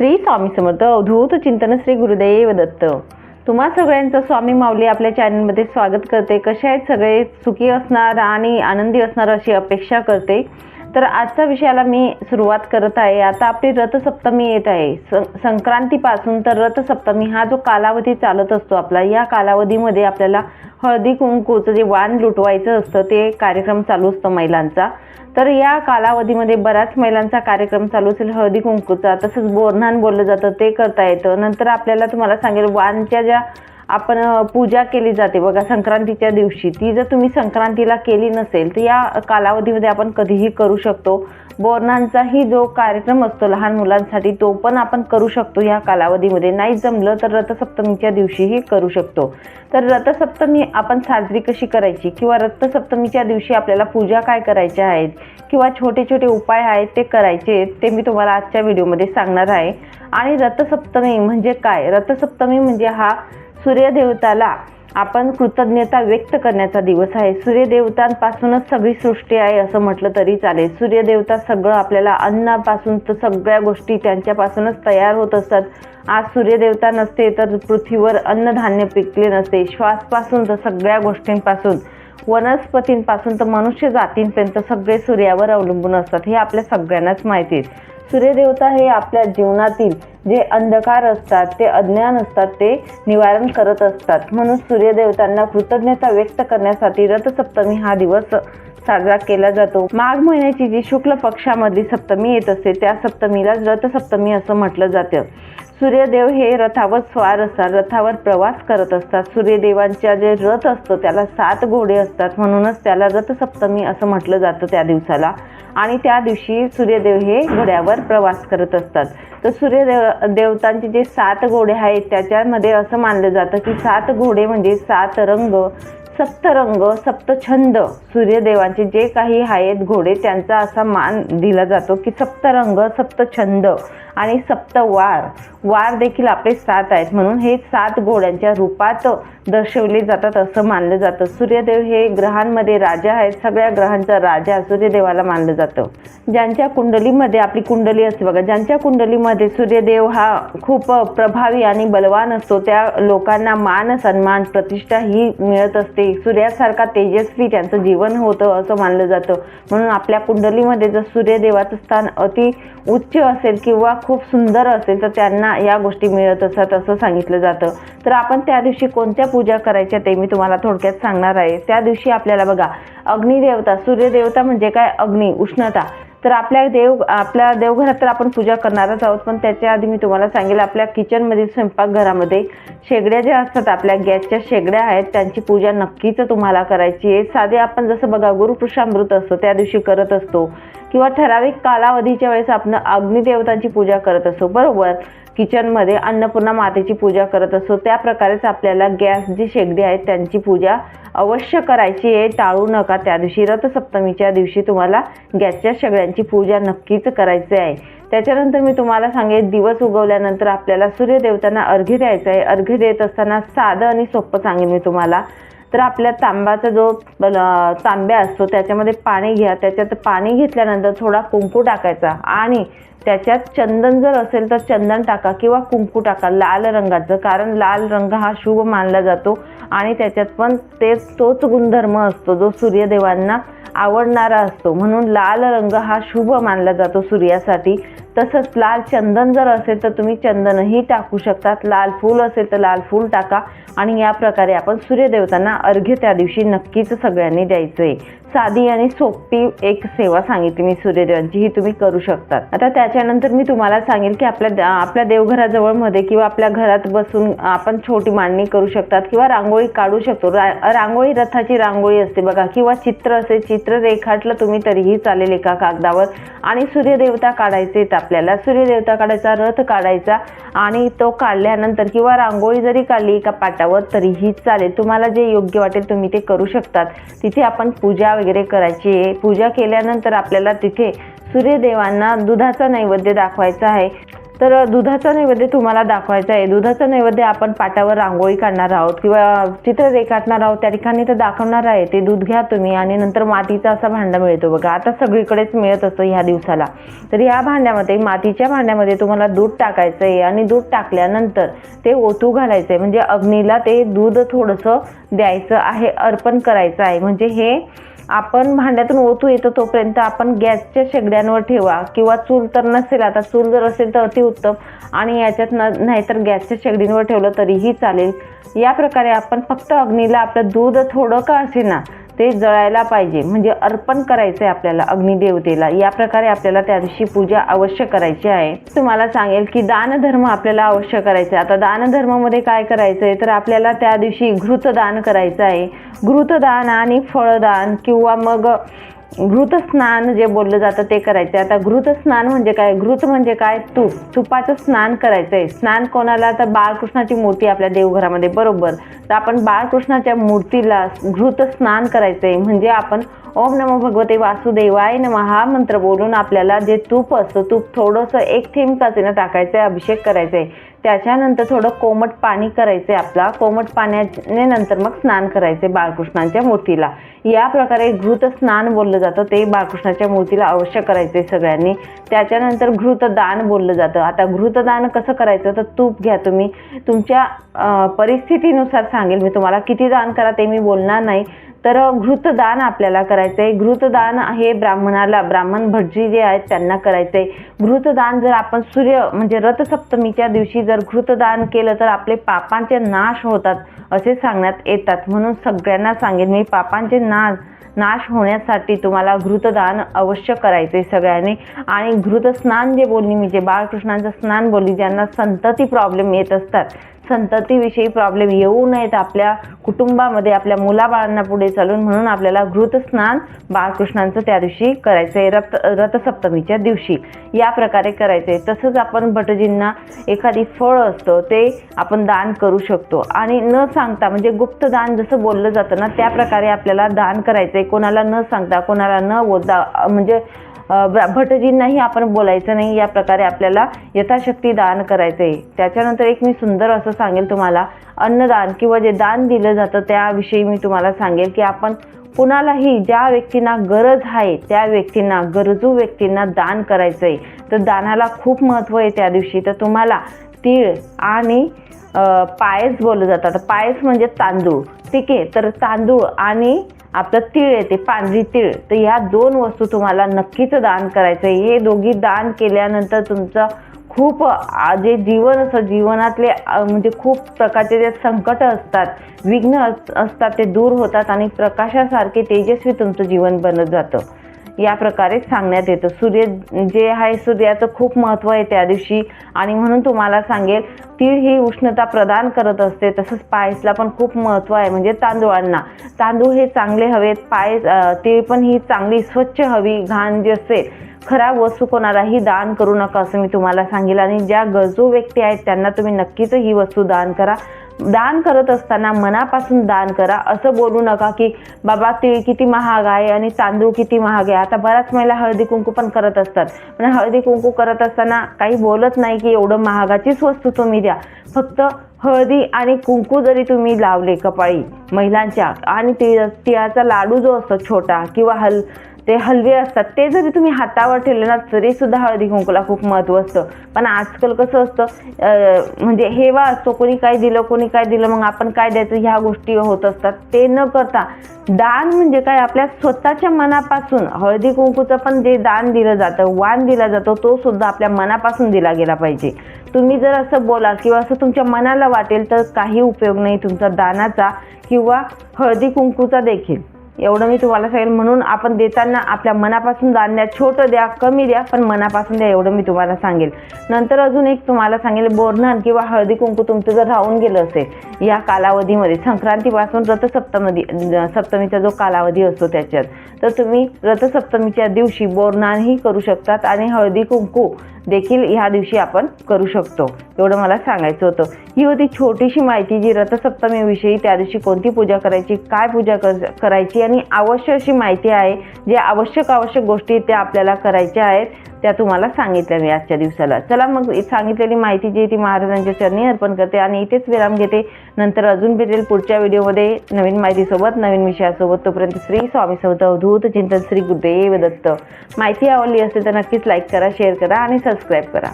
श्री स्वामी समर्थ अवधूत चिंतन श्री गुरुदेव दत्त. तुम्हा सगळ्यांचं स्वामी माऊली आपल्या चॅनलमध्ये स्वागत करते. कसे आहेत सगळे? सुखी असणार आणि आनंदी असणार अशी अपेक्षा करते. तर आजच्या विषयाला मी सुरुवात करत आहे. आता आपली रथसप्तमी येत आहे. स संक्रांतीपासून तर रथसप्तमी हा जो कालावधी चालत असतो आपला या कालावधीमध्ये आपल्याला हळदी कुंकूचं जे वाण लुटवायचं असतं ते कार्यक्रम चालू असतो महिलांचा. तर या कालावधीमध्ये बऱ्याच महिलांचा कार्यक्रम चालू असेल हळदी कुंकूचा. तसंच बोरन्हाण बोललं जातं ते करता येतं. नंतर आपल्याला तुम्हाला सांगेल वानच्या ज्या आपण पूजा केली जाते. बघा संक्रांतीच्या दिवशी ती जर तुम्ही संक्रांतीला केली नसेल तर या कालावधीमध्ये आपण कधीही करू शकतो. बोरणांचाही जो कार्यक्रम असतो लहान मुलांसाठी तो पण आपण करू शकतो या कालावधीमध्ये. नाही जमलं तर रथसप्तमीच्या दिवशीही करू शकतो. तर रथसप्तमी आपण साजरी कशी करायची? किंवा रथसप्तमीच्या दिवशी आपल्याला पूजा काय करायच्या आहेत? किंवा छोटे छोटे उपाय आहेत ते करायचे आहेत ते मी तुम्हाला आजच्या व्हिडिओमध्ये सांगणार आहे. आणि रथसप्तमी म्हणजे काय? रथसप्तमी म्हणजे हा सूर्यदेवताला आपण कृतज्ञता व्यक्त करण्याचा दिवस आहे. सूर्यदेवतांपासूनच सगळी सृष्टी आहे असं म्हटलं तरी चालेल. सूर्यदेवता सगळं आपल्याला अन्नापासून तर सगळ्या गोष्टी त्यांच्यापासूनच तयार होत असतात. आज सूर्यदेवता नसते तर पृथ्वीवर अन्नधान्य पिकले नसते. श्वासपासून तर सगळ्या गोष्टींपासून. वनस्पतींपासून तर मनुष्य जातींपर्यंत सगळे सूर्यावर अवलंबून असतात. हे आपल्या सगळ्यांनाच माहिती आहे. सूर्यदेवता हे आपल्या जीवनातील जे अंधकार असतात ते अज्ञान असतात ते निवारण करत असतात. म्हणून सूर्यदेवतांना कृतज्ञता व्यक्त करण्यासाठी रथसप्तमी हा दिवस साजरा केला जातो. माघ महिन्याची जी शुक्ल पक्षामधली सप्तमी येत असते त्या सप्तमीलाच रथसप्तमी असं म्हटलं जातं. सूर्यदेव हे रथावर स्वार असतात रथावर प्रवास करत असतात. सूर्यदेवांच्या जे रथ असतो त्याला सात घोडे असतात. म्हणूनच त्याला रथसप्तमी असं म्हटलं जातं त्या दिवसाला. आणि त्या दिवशी सूर्यदेव हे घोड्यावर प्रवास करत असतात. तर सूर्यदेव देवतांचे जे सात घोडे आहेत त्याच्यामध्ये असं मानलं जातं की सात घोडे म्हणजे सात रंग सप्तरंग सप्तछंद सूर्यदेवांचे जे काही आहेत घोडे त्यांचा असा मान दिला जातो की सप्तरंग सप्तछंद आणि सप्तवार. वार देखील आपले सात आहेत. म्हणून हे सात घोड्यांच्या रूपात दर्शवले जातात असं मानलं जातं. सूर्यदेव हे ग्रहांमध्ये राजा आहेत. सगळ्या ग्रहांचा राजा सूर्यदेवाला मानलं जातं. ज्यांच्या कुंडलीमध्ये आपली कुंडली असते बघा ज्यांच्या कुंडलीमध्ये सूर्यदेव हा खूप प्रभावी आणि बलवान असतो त्या लोकांना मान सन्मान प्रतिष्ठा ही मिळत असते. सूर्यासारखा तेजस्वी त्यांचं जीवन होतं असं मानलं जातं. म्हणून आपल्या कुंडलीमध्ये जर सूर्यदेवाचं स्थान अति उच्च असेल किंवा खूप सुंदर असेल तर त्यांना या गोष्टी मिळत असतात असं सांगितलं जातं. तर आपण त्या दिवशी कोणत्या पूजा करायच्या ते मी तुम्हाला थोडक्यात सांगणार आहे. त्या दिवशी आपल्याला बघा अग्निदेवता सूर्यदेवता म्हणजे काय? अग्नी उष्णता. तर आपल्या देव आपल्या देवघरात तर आपण पूजा करणारच आहोत पण त्याच्या आधी मी तुम्हाला सांगेल आपल्या किचनमधील स्वयंपाकघरामध्ये शेगड्या ज्या असतात आपल्या गॅसच्या शेगड्या आहेत त्यांची पूजा नक्कीच तुम्हाला करायची आहे. साधे आपण जसं बघा गुरुपुरुषामृत असतो त्या दिवशी करत असतो. किंवा ठराविक कालावधीच्या वेळेस आपण अग्निदेवतांची पूजा करत असतो बरोबर? किचनमध्ये अन्नपूर्णा मातेची पूजा करत असतो. त्या प्रकारेच आपल्याला गॅस जी शेगडी आहे त्यांची पूजा अवश्य करायची आहे. टाळू नका त्या दिवशी. रथसप्तमीच्या दिवशी तुम्हाला गॅसच्या शेगड्यांची पूजा नक्कीच करायची आहे. त्याच्यानंतर मी तुम्हाला सांगेन दिवस उगवल्यानंतर आपल्याला सूर्यदेवतांना अर्घ्य द्यायचं आहे. अर्घ्य देत असताना साधं आणि सोपं सांगेन मी तुम्हाला. तर आपल्या तांब्याचा जो तांब्या असतो त्याच्यामध्ये पाणी घ्या. त्याच्यात पाणी घेतल्यानंतर थोडा कुंकू टाकायचा. आणि त्याच्यात चंदन जर असेल तर चंदन टाका किंवा कुंकू टाका लाल रंगाचं. कारण लाल रंग हा शुभ मानला जातो. आणि त्याच्यात पण तेच तोच गुणधर्म असतो जो सूर्यदेवांना आवडणारा असतो. म्हणून लाल रंग हा शुभ मानला जातो सूर्यासाठी. तसंच लाल चंदन जर असेल तर तुम्ही चंदनही टाकू शकतात. लाल फूल असेल तर लाल फूल टाका आणि या प्रकारे आपण सूर्यदेवतांना अर्घ्य त्या दिवशी नक्कीच सगळ्यांनी द्यायचं आहे साधी आणि सोपी एक सेवा सांगितली मी सूर्यदेवांची ही तुम्ही करू शकतात. आता त्याच्यानंतर मी तुम्हाला सांगेल की आपल्या आपल्या देवघराजवळमध्ये किंवा आपल्या घरात बसून आपण छोटी मांडणी करू शकतात किंवा रांगोळी काढू शकतो. रा रांगोळी रथाची रांगोळी असते बघा किंवा चित्र असेल चित्र रेखाटलं तुम्ही तरीही चालेल एका कागदावर आणि सूर्यदेवता काढायचे आहेत आपल्याला सूर्यदेवता काढायचा रथ काढायचा आणि तो काढल्यानंतर किंवा रांगोळी जरी काढली एका पाटावर तरीही चालेल. तुम्हाला जे योग्य वाटेल तुम्ही ते करू शकतात. तिथे आपण पूजा वगैरे करायची आहे. पूजा केल्यानंतर आपल्याला तिथे सूर्यदेवांना दुधाचा नैवेद्य दाखवायचा आहे. तर दुधाचा नैवेद्य तुम्हाला दाखवायचा आहे. दुधाचा नैवेद्य आपण पाटावर रांगोळी काढणार आहोत किंवा चित्र रेखाटणार आहोत त्या ठिकाणी तर दाखवणार आहे. ते दूध घ्या तुम्ही आणि नंतर मातीचा असा भांडा मिळतो बघा. आता सगळीकडेच मिळत असतं ह्या दिवसाला. तर ह्या भांड्यामध्ये मातीच्या भांड्यामध्ये तुम्हाला दूध टाकायचं आहे आणि दूध टाकल्यानंतर ते ओतू घालायचं आहे. म्हणजे अग्नीला ते दूध थोडंसं द्यायचं आहे अर्पण करायचं आहे. म्हणजे हे आपण भांड्यातून ओतू येतो तोपर्यंत आपण गॅसच्या शेगड्यांवर ठेवा किंवा चूल तर नसेल आता चूल जर असेल तर अतिउत्तम आणि याच्यात न नाहीतर गॅसच्या शेगडींवर ठेवलं तरीही चालेल. या प्रकारे आपण फक्त अग्नीला आपलं दूध थोडं का असेना ते जळायला पाहिजे. म्हणजे अर्पण करायचं आहे आपल्याला अग्निदेवतेला. या प्रकारे आपल्याला त्या दिवशी पूजा अवश्य करायची आहे. तुम्हाला सांगेल की दानधर्म आपल्याला अवश्य करायचं आहे आता दानधर्मामध्ये काय करायचं आहे तर आपल्याला त्या दिवशी घृतदान करायचं आहे घृतदान आणि फळदान किंवा मग घृत स्नान जे बोललं जातं ते करायचं आता घृत स्नान म्हणजे काय? घृत म्हणजे काय? तूप तुपाचं स्नान करायचं आहे स्नान कोणाला? तर बाळकृष्णाची मूर्ती आपल्या देवघरामध्ये बरोबर. तर आपण बाळकृष्णाच्या मूर्तीला घृत स्नान करायचं आहे म्हणजे आपण ओम नमो भगवते वासुदेवाय नम हा मंत्र बोलून आपल्याला जे तूप असतं तूप थोडंसं एक थेंब काचेनं टाकायचं आहे अभिषेक करायचा आहे त्याच्यानंतर थोडं कोमट पाणी करायचं आहे आपला. कोमट पाण्याने नंतर मग स्नान करायचे बाळकृष्णांच्या मूर्तीला. या प्रकारे घृत स्नान बोललं जातं. ते बाळकृष्णाच्या मूर्तीला अवश्य करायचे सगळ्यांनी. त्याच्यानंतर घृतदान बोललं जातं. आता घृतदान कसं करायचं? तर तूप घ्या तुम्ही. तुमच्या परिस्थितीनुसार सांगेल मी तुम्हाला. किती दान करा ते मी बोलणार नाही. तर घृतदान आपल्याला करायचं आहे घृतदान हे ब्राह्मणाला. ब्राह्मण भटजी जे आहेत त्यांना करायचं आहे घृतदान जर आपण सूर्य म्हणजे रथसप्तमीच्या दिवशी जर घृतदान केलं तर आपले पापांचे नाश होतात असे सांगण्यात येतात. म्हणून सगळ्यांना सांगेन मी पापांचे नाश नाश होण्यासाठी तुम्हाला घृतदान अवश्य करायचे आहे सगळ्यांनी. आणि घृतस्नान जे बोलली मी जे बाळकृष्णांचं स्नान बोलली ज्यांना संतती प्रॉब्लेम येत असतात संततीविषयी प्रॉब्लेम येऊ नयेत आपल्या कुटुंबामध्ये आपल्या मुलाबाळांना पुढे चालून म्हणून आपल्याला घृतस्नान बाळकृष्णांचं त्या दिवशी करायचं आहे रथ रथसप्तमीच्या दिवशी. या प्रकारे करायचं आहे तसंच आपण भटजींना एखादी फळ असतं ते आपण दान करू शकतो. आणि न सांगता म्हणजे गुप्त दान जसं बोललं जातं ना त्या प्रकारे आपल्याला दान करायचं आहे कोणाला न सांगता कोणाला न बोलता म्हणजे भटजींनाही आपण बोलायचं नाही या प्रकारे आपल्याला यथाशक्ती दान करायचं आहे त्याच्यानंतर एक मी सुंदर असं सांगेल तुम्हाला अन्नदान किंवा जे दान दिलं जातं त्याविषयी मी तुम्हाला सांगेल की आपण कुणालाही ज्या व्यक्तींना गरज आहे त्या व्यक्तींना गरजू व्यक्तींना दान करायचं आहे तर दानाला खूप महत्त्व आहे त्या दिवशी. तर तुम्हाला तीळ आणि पायस बोललं जातात. पायस म्हणजे तांदूळ. ठीक आहे? तर तांदूळ आणि आपलं तीळ येते पांढरी तीळ. तर ह्या दोन वस्तू तुम्हाला नक्कीच दान करायचं आहे. हे दोघी दान केल्यानंतर तुमचं खूप जे जीवन असं जीवनातले म्हणजे खूप प्रकारचे जे संकट असतात विघ्न अस- असतात ते दूर होतात आणि प्रकाशासारखे तेजस्वी तुमचं जीवन बनत जातं. या प्रकारे सांगण्यात येतं. सूर्य जे आहे सूर्याचं खूप महत्त्व आहे त्या दिवशी. आणि म्हणून तुम्हाला सांगेल तीळ ही उष्णता प्रदान करत असते. तसंच पायसला पण खूप महत्त्व आहे. म्हणजे तांदूळांना. तांदूळ हे चांगले हवेत. पायस तीळ पण ही चांगली स्वच्छ हवी घाण जी असेल खराब वस्तू कोणालाही दान करू नका असं मी तुम्हाला सांगेल. आणि ज्या गरजू व्यक्ती आहेत त्यांना तुम्ही नक्कीच ही वस्तू दान करा. दान करत असताना मनापासून दान करा. असं बोलू नका की बाबा तीळ किती महाग आहे आणि तांदूळ किती महाग आहे. आता बऱ्याच महिला हळदी कुंकू पण करत असतात. पण हळदी कुंकू करत असताना काही बोलत नाही की एवढं महागाचीच वस्तू तुम्ही द्या. फक्त हळदी आणि कुंकू जरी तुम्ही लावले कपाळी महिलांच्या आणि तिळ तिळाचा लाडू जो असतो छोटा किंवा हल ते हलवे असतात ते जरी तुम्ही हातावर ठेवले ना तरी सुद्धा हळदी कुंकूला खूप महत्त्व असतं. पण आजकाल कसं असतं म्हणजे हेवा असतो कोणी काय दिलं कोणी काय दिलं मग आपण काय द्यायचं ह्या गोष्टी होत असतात. ते न करता दान म्हणजे काय? आपल्या स्वतःच्या मनापासून. हळदी कुंकूचं पण जे दान दिलं जातं वाण दिला जातो तो सुद्धा आपल्या मनापासून दिला गेला पाहिजे. तुम्ही जर असं बोलाल किंवा असं तुमच्या मनाला वाटेल तर काही उपयोग नाही तुमचा दानाचा किंवा हळदी कुंकूचा देखील. एवढं मी तुम्हाला सांगेल म्हणून आपण देताना आपल्या मनापासून दान द्या छोटं द्या कमी द्या पण मनापासून द्या एवढं मी तुम्हाला सांगेल नंतर अजून एक तुम्हाला सांगेल बोरन्हाण किंवा हळदी कुंकू तुमचं जर राहून गेलं असेल या कालावधीमध्ये संक्रांतीपासून रथसप्तमी सप्तमीचा जो कालावधी असतो त्याच्यात तर तुम्ही रथसप्तमीच्या दिवशी बोरनानही करू शकतात आणि हळदी कुंकू देखील ह्या दिवशी आपण करू शकतो. एवढं मला सांगायचं होतं. ही होती छोटीशी माहिती जी रथसप्तमीविषयी त्या दिवशी कोणती पूजा करायची काय पूजा कर करायची आणि आवश्यक अशी माहिती आहे जे आवश्यक आवश्यक गोष्टी त्या आपल्याला करायच्या आहेत. त्या तुम्हाला सांगितल्या मी आजच्या दिवसाला. चला मग सांगितलेली माहिती जी आहे ती महाराजांच्या चरणी अर्पण करते आणि इथेच विराम घेते. नंतर अजून भेटेल पुढच्या व्हिडिओमध्ये नवीन माहितीसोबत नवीन विषयासोबत. तोपर्यंत श्री स्वामी समर्थ अवधूत. चिंतन श्री गुरुदेव दत्त. माहिती आवडली असेल तर नक्कीच लाईक करा शेअर करा आणि सबस्क्राईब करा.